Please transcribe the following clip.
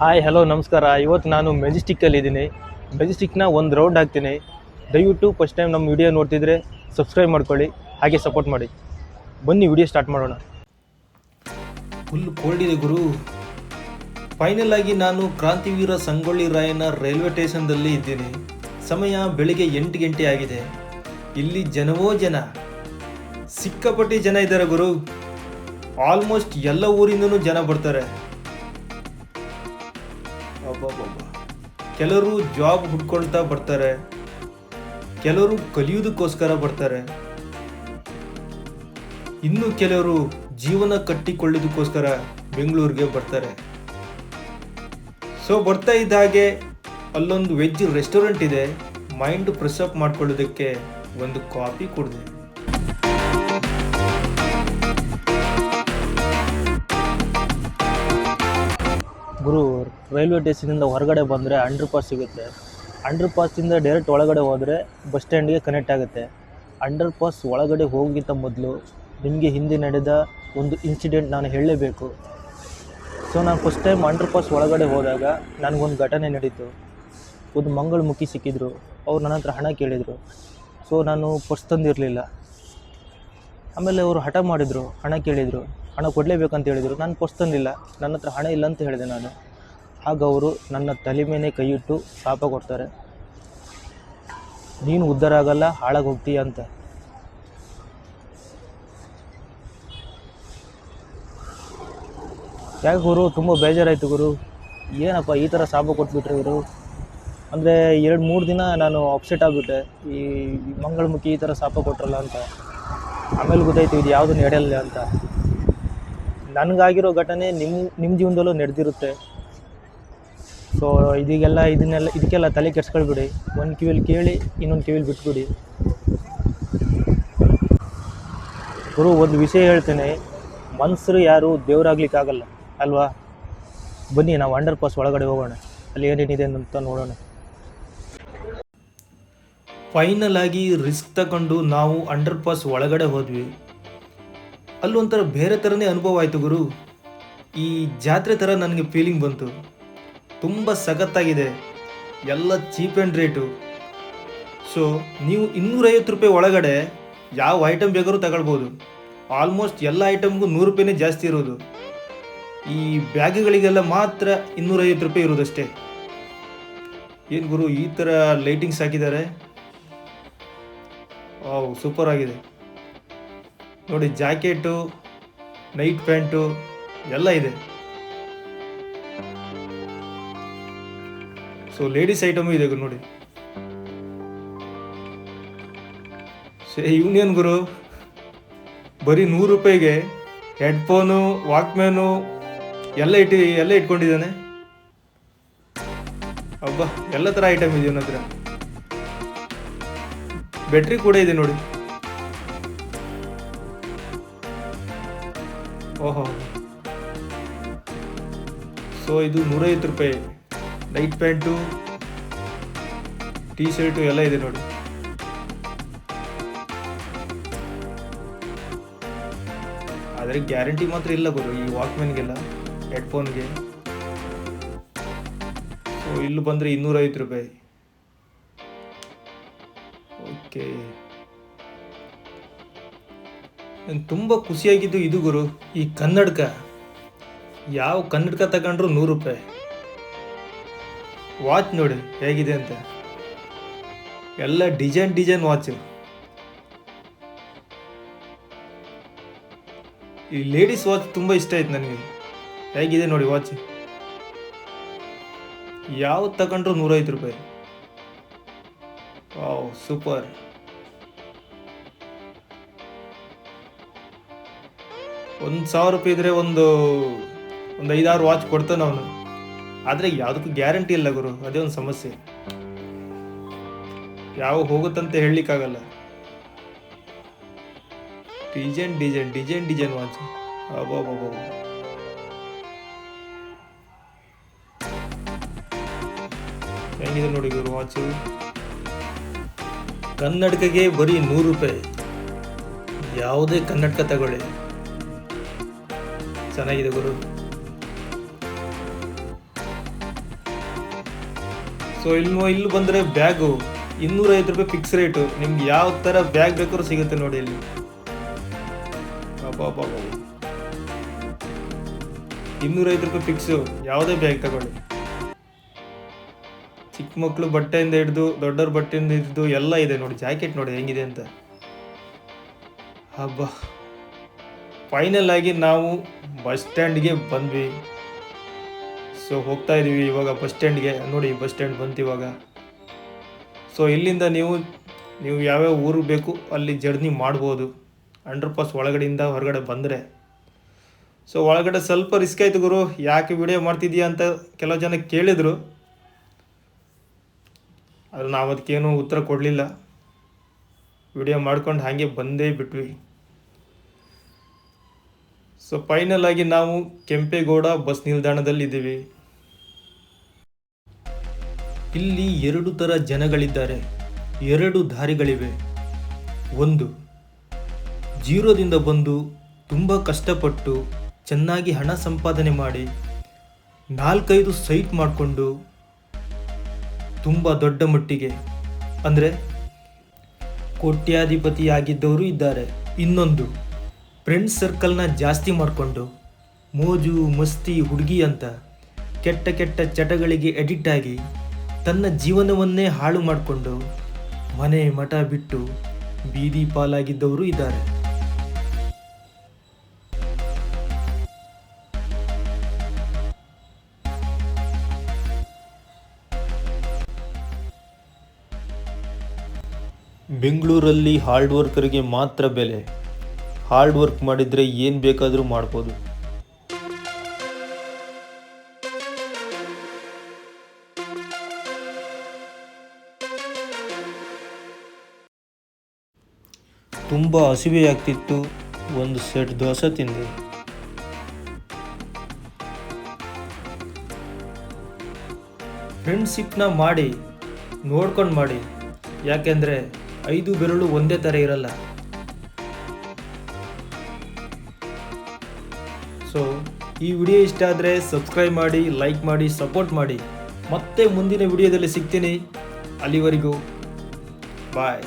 Hi, hello, ನಮಸ್ಕಾರ. ಇವತ್ತು ನಾನು ಮೆಜೆಸ್ಟಿಕ್ಕಲ್ಲಿ ಇದ್ದೀನಿ. ಮೆಜೆಸ್ಟಿಕ್ನ ಒಂದು ರೌಂಡ್ ಹಾಕ್ತೀನಿ. ದಯವಿಟ್ಟು ಫಸ್ಟ್ ಟೈಮ್ ನಮ್ಮ ವಿಡಿಯೋ ನೋಡ್ತಿದ್ರೆ ಸಬ್ಸ್ಕ್ರೈಬ್ ಮಾಡ್ಕೊಳ್ಳಿ, ಹಾಗೆ ಸಪೋರ್ಟ್ ಮಾಡಿ. ಬನ್ನಿ ವಿಡಿಯೋ ಸ್ಟಾರ್ಟ್ ಮಾಡೋಣ. ಫುಲ್ ಕೋಲ್ಡ್ ಇದೆ ಗುರು. ಫೈನಲ್ ಆಗಿ ನಾನು ಕ್ರಾಂತಿವೀರ ಸಂಗೊಳ್ಳಿ ರಾಯನ ರೈಲ್ವೆ ಸ್ಟೇಷನ್ದಲ್ಲಿ ಇದ್ದೀನಿ. ಸಮಯ ಬೆಳಿಗ್ಗೆ ಎಂಟು ಗಂಟೆ ಆಗಿದೆ. ಇಲ್ಲಿ ಜನವೋ ಜನ. ಸಿಕ್ಕಾಪಟ್ಟಿ ಜನ ಇದ್ದಾರೆ ಗುರು. ಆಲ್ಮೋಸ್ಟ್ ಎಲ್ಲ ಊರಿಂದನೂ ಜನ ಬರ್ತಾರೆ. ಕೆಲವರು ಜಾಬ್ ಹುಡ್ಕೊಳ್ತಾ ಬರ್ತಾರೆ. ಕೆಲವರು ಕಲಿಯುವುದಕ್ಕೋಸ್ಕರ ಬರ್ತಾರೆ. ಇನ್ನು ಕೆಲವರು ಜೀವನ ಕಟ್ಟಿಕೊಳ್ಳೋದಕ್ಕೋಸ್ಕರ ಬೆಂಗಳೂರಿಗೆ ಬರ್ತಾರೆ. ಸೊ ಬರ್ತಾ ಇದ್ದ ಹಾಗೆ ಅಲ್ಲೊಂದು ವೆಜ್ ರೆಸ್ಟೋರೆಂಟ್ ಇದೆ. ಮೈಂಡ್ ಪ್ರೆಸ್ಅಪ್ ಅಪ್ ಮಾಡ್ಕೊಳ್ಳೋದಕ್ಕೆ ಒಂದು ಕಾಫಿ ಕುಡಿದೆ. ರೈಲ್ವೆ ಸ್ಟೇಷನಿಂದ ಹೊರಗಡೆ ಬಂದರೆ ಅಂಡರ್ ಪಾಸ್ ಸಿಗುತ್ತೆ. ಅಂಡರ್ ಪಾಸಿಂದ ಡೈರೆಕ್ಟ್ ಒಳಗಡೆ ಹೋದರೆ ಬಸ್ ಸ್ಟ್ಯಾಂಡಿಗೆ ಕನೆಕ್ಟ್ ಆಗುತ್ತೆ. ಅಂಡರ್ ಪಾಸ್ ಒಳಗಡೆ ಹೋಗಿಂತ ಮೊದಲು ನಿಮಗೆ ಹಿಂದೆ ನಡೆದ ಒಂದು ಇನ್ಸಿಡೆಂಟ್ ನಾನು ಹೇಳಲೇಬೇಕು. ಸೊ ನಾನು ಫಸ್ಟ್ ಟೈಮ್ ಅಂಡರ್ ಪಾಸ್ ಒಳಗಡೆ ಹೋದಾಗ ನನಗೊಂದು ಘಟನೆ ನಡೀತು. ಒಂದು ಮಂಗಳ ಮುಖಿ ಸಿಕ್ಕಿದ್ರು. ಅವ್ರು ನನ್ನ ಹತ್ರ ಹಣ ಕೇಳಿದರು. ಸೊ ನಾನು ಪರ್ಸ್ ತಂದಿರಲಿಲ್ಲ. ಆಮೇಲೆ ಅವರು ಹಠ ಮಾಡಿದರು. ಹಣ ಕೇಳಿದರು. ಹಣ ಕೊಡಲೇಬೇಕಂತ ಹೇಳಿದರು. ನಾನು ಪರ್ಸ್ ತಂದಿಲ್ಲ. ನನ್ನ ಹತ್ರ ಹಣ ಇಲ್ಲ ಅಂತ ಹೇಳಿದೆ ನಾನು. ಆಗ ಅವರು ನನ್ನ ತಲೆ ಮೇಲೆ ಕೈಯಿಟ್ಟು ಶಾಪ ಕೊಡ್ತಾರೆ. ನೀನು ಉದ್ಧಾರ ಆಗಲ್ಲ, ಹಾಳಾಗಿ ಹೋಗ್ತೀಯ ಅಂತ. ಯಾಕೆ ಗುರು? ತುಂಬ ಬೇಜಾರಾಯಿತು ಗುರು. ಏನಪ್ಪ ಈ ಥರ ಶಾಪ ಕೊಟ್ಬಿಟ್ರೆ ಇವರು? ಅಂದರೆ ಎರಡು ಮೂರು ದಿನ ನಾನು ಅಪ್ಸೆಟ್ ಆಗಿಬಿಟ್ಟೆ. ಈ ಮಂಗಳಮುಖಿ ಈ ಥರ ಶಾಪ ಕೊಟ್ರಲ್ಲ ಅಂತ. ಆಮೇಲೆ ಗೊತ್ತಾಯ್ತು ಇದು ಯಾವುದು ನಡೆಯಲ್ಲ ಅಂತ. ನನಗಾಗಿರೋ ಘಟನೆ ನಿಮ್ಮ ನಿಮ್ಮ ಜೀವನದಲ್ಲೂ ನಡೆದಿರುತ್ತೆ. ಸೊ ಇದೀಗೆಲ್ಲ, ಇದನ್ನೆಲ್ಲ, ಇದಕ್ಕೆಲ್ಲ ತಲೆ ಕೆಡ್ಸ್ಕೊಳ್ಬಿಡಿ. ಒಂದು ಕಿವಿಲಿ ಕೇಳಿ, ಇನ್ನೊಂದು ಕಿವಿಲಿ ಬಿಟ್ಬಿಡಿ. ಗುರು, ಒಂದು ವಿಷಯ ಹೇಳ್ತೇನೆ. ಮನುಷ್ಯರು ಯಾರು ದೇವರಾಗ್ಲಿಕ್ಕಾಗಲ್ಲ, ಅಲ್ವಾ? ಬನ್ನಿ, ನಾವು ಅಂಡರ್ ಪಾಸ್ ಒಳಗಡೆ ಹೋಗೋಣ. ಅಲ್ಲಿ ಏನೇನಿದೆ ಅಂತ ನೋಡೋಣ. ಫೈನಲ್ ಆಗಿ ರಿಸ್ಕ್ ತಗೊಂಡು ನಾವು ಅಂಡರ್ ಪಾಸ್ ಒಳಗಡೆ ಹೋದ್ವಿ. ಅಲ್ಲೊಂಥರ ಬೇರೆ ಥರನೇ ಅನುಭವ ಆಯಿತು ಗುರು. ಈ ಜಾತ್ರೆ ಥರ ನನಗೆ ಫೀಲಿಂಗ್ ಬಂತು. ತುಂಬ ಸಖತ್ತಾಗಿದೆ. ಎಲ್ಲ ಚೀಪ್ ಆ್ಯಂಡ್ ರೇಟು. ಸೊ ನೀವು ಇನ್ನೂರೈವತ್ತು ರೂಪಾಯಿ ಒಳಗಡೆ ಯಾವ ಐಟಮ್ ಬೇಕಾದ್ರೂ ತಗೊಳ್ಬೋದು. ಆಲ್ಮೋಸ್ಟ್ ಎಲ್ಲ ಐಟಮ್ಗೂ ನೂರು ರೂಪಾಯಿನೇ ಜಾಸ್ತಿ ಇರೋದು. ಈ ಬ್ಯಾಗ್ಗಳಿಗೆಲ್ಲ ಮಾತ್ರ ಇನ್ನೂರೈವತ್ತು ರೂಪಾಯಿ ಇರೋದಷ್ಟೇ. ಏನು ಗುರು, ಈ ಥರ ಲೈಟಿಂಗ್ಸ್ ಹಾಕಿದ್ದಾರೆ? ಓ ಸೂಪರ್ ಆಗಿದೆ. ನೋಡಿ ಜಾಕೆಟು ನೈಟ್ ಪ್ಯಾಂಟು ಎಲ್ಲ ಇದೆ. ಸೊ ಲೇಡೀಸ್ ಐಟಮು ಇದೆ ನೋಡಿ. ಯೂನಿಯನ್ ಗುರು ಬರೀ ನೂರು ರೂಪಾಯಿಗೆ ಹೆಡ್ಫೋನು ವಾಕ್ಮ್ಯಾನು ಎಲ್ಲ ಇಟ್ಟು, ಎಲ್ಲ ಇಟ್ಕೊಂಡಿದ್ದಾನೆ. ಅಬ್ಬ, ಎಲ್ಲ ಥರ ಐಟಮ್ ಇದೆ ನನ್ನ ಹತ್ರ. ಬ್ಯಾಟ್ರಿ ಕೂಡ ಇದೆ ನೋಡಿ. ಓಹೋ. ಸೊ ಇದು ನೂರೈವತ್ತು ರೂಪಾಯಿ. ನೈಟ್ ಪ್ಯಾಂಟು ಟೀ ಶರ್ಟು ಎಲ್ಲ ಇದೆ ನೋಡಿ. ಆದರೆ ಗ್ಯಾರಂಟಿ ಮಾತ್ರ ಇಲ್ಲ ಗುರು ಈ ವಾಕ್ಮ್ಯಾನ್ಗೆಲ್ಲ, ಹೆಡ್ಫೋನ್ಗೆ. ಸೊ ಇಲ್ಲಿ ಬಂದರೆ ಇನ್ನೂರೈವತ್ತು ರೂಪಾಯಿ. ಓಕೆ. ನಂಗೆ ತುಂಬ ಖುಷಿಯಾಗಿದ್ದು ಇದು ಗುರು, ಈ ಕನ್ನಡಕ. ಯಾವ ಕನ್ನಡಕ ತಗೊಂಡ್ರು ನೂರು ರೂಪಾಯಿ. ವಾಚ್ ನೋಡಿ, ಹೇಗಿದೆ ಅಂತ. ಎಲ್ಲ ಡಿಸೈನ್ ಡಿಸೈನ್ ವಾಚ್ ಈ ಲೇಡೀಸ್ ವಾಚ್ ತುಂಬ ಇಷ್ಟ ಆಯ್ತು ನನಗೆ. ಹೇಗಿದೆ ನೋಡಿ ವಾಚ್ ಯಾವ್ದು ತಗೊಂಡ್ರು ನೂರೈವತ್ತು ರೂಪಾಯಿ. ವಾವ್ ಸೂಪರ್ ಒಂದು ಸಾವಿರ ರೂಪಾಯಿ ಇದ್ರೆ ಒಂದು ಒಂದು ಐದಾರು ವಾಚ್ ಕೊಡ್ತಾನೆ ಅವನು ಆದರೆ ಯಾವುದಕ್ಕೂ ಗ್ಯಾರಂಟಿ ಇಲ್ಲ ಗುರು, ಅದೇ ಒಂದು ಸಮಸ್ಯೆ. ಯಾವ ಹೋಗುತ್ತಂತ ಹೇಳಲಿಕ್ಕಾಗಲ್ಲ. Design design design design watch. ಅಬ್ಬಬ್ಬಬ್ಬ. ಹೆಂಗಿದೆ ನೋಡಿ ಗುರು ವಾಚು? ಕನ್ನಡಕಗೆ ಬರೀ ನೂರು ರೂಪಾಯಿ. ಯಾವುದೇ ಕನ್ನಡಕ ತಗೊಳ್ಳಿ. ಚೆನ್ನಾಗಿದೆ ಗುರು. ಸೊ ಇಲ್ಲಿ ಇಲ್ಲಿ ಬಂದರೆ ಬ್ಯಾಗು ಇನ್ನೂರೈವತ್ತು ರೂಪಾಯಿ ಫಿಕ್ಸ್ ರೇಟು ನಿಮ್ಗೆ ಯಾವ ಥರ ಬ್ಯಾಗ್ ಬೇಕಾದ್ರೂ ಸಿಗುತ್ತೆ ನೋಡಿ ಇಲ್ಲಿ. ಇನ್ನೂರ ಇನ್ನೂರೈವತ್ತು ರೂಪಾಯಿ ಫಿಕ್ಸು ಯಾವುದೇ ಬ್ಯಾಗ್ ತಗೊಳ್ಳಿ. ಚಿಕ್ಕ ಮಕ್ಕಳು ಬಟ್ಟೆಯಿಂದ ಹಿಡಿದು, ದೊಡ್ಡವ್ರ ಬಟ್ಟೆಯಿಂದ ಹಿಡಿದು ಎಲ್ಲ ಇದೆ ನೋಡಿ. ಜಾಕೆಟ್ ನೋಡಿ ಹೆಂಗಿದೆ ಅಂತ. ಹಬ್ಬ ಫೈನಲ್ ಆಗಿ ನಾವು ಬಸ್ ಸ್ಟ್ಯಾಂಡ್ಗೆ ಬಂದ್ವಿ. ಸೊ ಹೋಗ್ತಾ ಇದ್ದೀವಿ ಇವಾಗ ಬಸ್ ಸ್ಟ್ಯಾಂಡ್ಗೆ ನೋಡಿ ಬಸ್ ಸ್ಟ್ಯಾಂಡ್ ಬಂತು ಇವಾಗ. ಸೊ ಇಲ್ಲಿಂದ ನೀವು ನೀವು ಯಾವ್ಯಾವ ಊರು ಬೇಕು, ಅಲ್ಲಿ ಜರ್ನಿ ಮಾಡ್ಬೋದು. ಅಂಡರ್ ಪಾಸ್ ಒಳಗಡೆಯಿಂದ ಹೊರಗಡೆ ಬಂದರೆ. ಸೊ ಒಳಗಡೆ ಸ್ವಲ್ಪ ರಿಸ್ಕ್ ಆಯಿತು ಗುರು. ಯಾಕೆ ವಿಡಿಯೋ ಮಾಡ್ತಿದ್ದೀಯಾ ಅಂತ ಕೆಲವು ಜನ ಕೇಳಿದರು. ಆದರೆ ನಾವು ಅದಕ್ಕೇನು ಉತ್ತರ ಕೊಡಲಿಲ್ಲ. ವಿಡಿಯೋ ಮಾಡ್ಕೊಂಡು ಹಾಗೆ ಬಂದೇ ಬಿಟ್ವಿ. ಸೊ ಫೈನಲ್ ಆಗಿ ನಾವು ಕೆಂಪೇಗೌಡ ಬಸ್ ನಿಲ್ದಾಣದಲ್ಲಿದ್ದೀವಿ ಇಲ್ಲಿ ಎರಡು ಥರ ಜನಗಳಿದ್ದಾರೆ. ಎರಡು ದಾರಿಗಳಿವೆ. ಒಂದು, ಜೀರೋದಿಂದ ಬಂದು ತುಂಬ ಕಷ್ಟಪಟ್ಟು ಚೆನ್ನಾಗಿ ಹಣ ಸಂಪಾದನೆ ಮಾಡಿ, ನಾಲ್ಕೈದು ಸೈಟ್ ಮಾಡಿಕೊಂಡು ತುಂಬ ದೊಡ್ಡ ಮಟ್ಟಿಗೆ, ಅಂದರೆ ಕೋಟ್ಯಾಧಿಪತಿಯಾಗಿದ್ದವರು ಇದ್ದಾರೆ. ಇನ್ನೊಂದು ಫ್ರೆಂಡ್ಸ್ ಸರ್ಕಲ್ನ ಜಾಸ್ತಿ ಮಾಡಿಕೊಂಡು ಮೋಜು, ಮಸ್ತಿ, ಹುಡುಗಿ ಅಂತ ಕೆಟ್ಟ ಕೆಟ್ಟ ಚಟಗಳಿಗೆ ಎಡಿಟ್ ಆಗಿ ತನ್ನ ಜೀವನವನ್ನೇ ಹಾಳು ಮಾಡಿಕೊಂಡು ಮನೆ ಮಠ ಬಿಟ್ಟು ಬೀದಿ ಪಾಲಾಗಿದ್ದವರು ಇದ್ದಾರೆ. ಬೆಂಗಳೂರಲ್ಲಿ ಹಾರ್ಡ್ ವರ್ಕರಿಗೆ ಮಾತ್ರ ಬೆಲೆ. ಹಾರ್ಡ್ ವರ್ಕ್ ಮಾಡಿದರೆ ಏನು ಬೇಕಾದರೂ ಮಾಡ್ಬೋದು. ತುಂಬ ಹಸಿವೆಯಾಗ್ತಿತ್ತು ಒಂದು ಸೆಟ್ ದೋಸೆ ತಿಂದೆ. ಫ್ರೆಂಡ್ಶಿಪ್ನ ಮಾಡಿ, ನೋಡ್ಕೊಂಡು ಮಾಡಿ. ಯಾಕೆಂದರೆ ಐದು ಬೆರಳು ಒಂದೇ ಥರ ಇರಲ್ಲ. ಸೊ ಈ ವಿಡಿಯೋ ಇಷ್ಟ ಆದರೆ ಸಬ್ಸ್ಕ್ರೈಬ್ ಮಾಡಿ ಲೈಕ್ ಮಾಡಿ ಸಪೋರ್ಟ್ ಮಾಡಿ. ಮತ್ತೆ ಮುಂದಿನ ವಿಡಿಯೋದಲ್ಲಿ ಸಿಗ್ತೀನಿ. ಅಲ್ಲಿವರೆಗೂ ಬಾಯ್